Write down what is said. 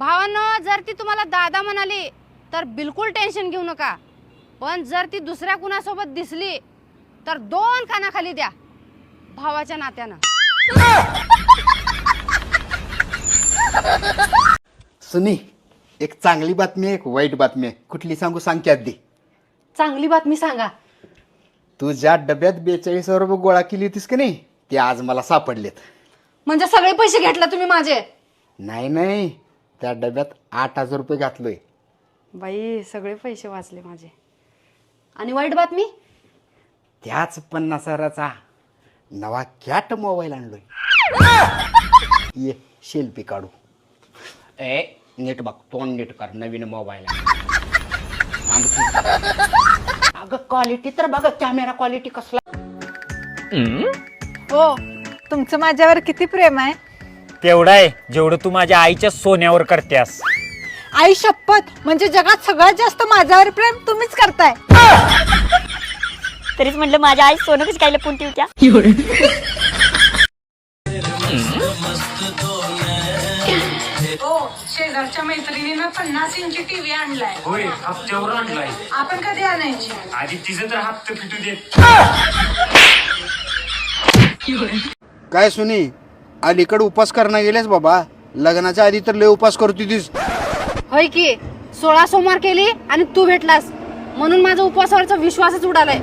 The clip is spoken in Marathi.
भावानो जर ती तुम्हाला दादा म्हणाली तर बिलकुल टेन्शन घेऊ नका. पण जर ती दुसऱ्या कुणासोबत दिसली तर दोन कानाखाली द्या भावाच्या नात्यानं. सुनी एक चांगली बातमी आहे एक वाईट बातमी आहे. कुठली सांगू? सांग की आधी. चांगली बातमी सांगा. तू ज्या डब्यात बेचाळीस रुपये गोळा केली होतीस की नाही ते आज मला सापडलेत. म्हणजे सगळे पैसे घेतला तुम्ही माझे? नाही नाही. त्या डब्यात आठ हजार रुपये घातलोय. बाई सगळे पैसे वाचले माझे. आणि वाईट बातमी? त्याच पन्नास हजाराचा नवा कॅट मोबाईल आणलोय. ये शेल्फी काढू. ए नीट बघ तोंड नीट कर नवीन मोबाईल अगं क्वालिटी तर बघ कॅमेरा क्वालिटी कसला. हो तुमचं माझ्यावर किती प्रेम आहे? तेवढं आहे जेवढं तू माझ्या आईच्या सोन्यावर करतेस. आई शपथ म्हणजे जगात सगळ्यात जास्त माझ्यावर प्रेम तुम्हीच करताय. तरीच म्हटलं माझ्या आई सोनं कशी काय लपून ठेवत्या हो शेजारच्या मैत्रिणीनं पन्नास इंची टीव्ही आणलाय. होय हप्त्यावर आणलाय. आपण कधी आणायची? आधी तिचं तर हप्ते फिटू देत. काय सुनी? अलीकडे उपास करणं गेलेस बाबा. लग्नाच्या आधी तर लय उपास करतो तीस. होय की? सोळा सोमवार केली आणि तू भेटलास. म्हणून माझा उपवासावरचा विश्वासच उडालाय.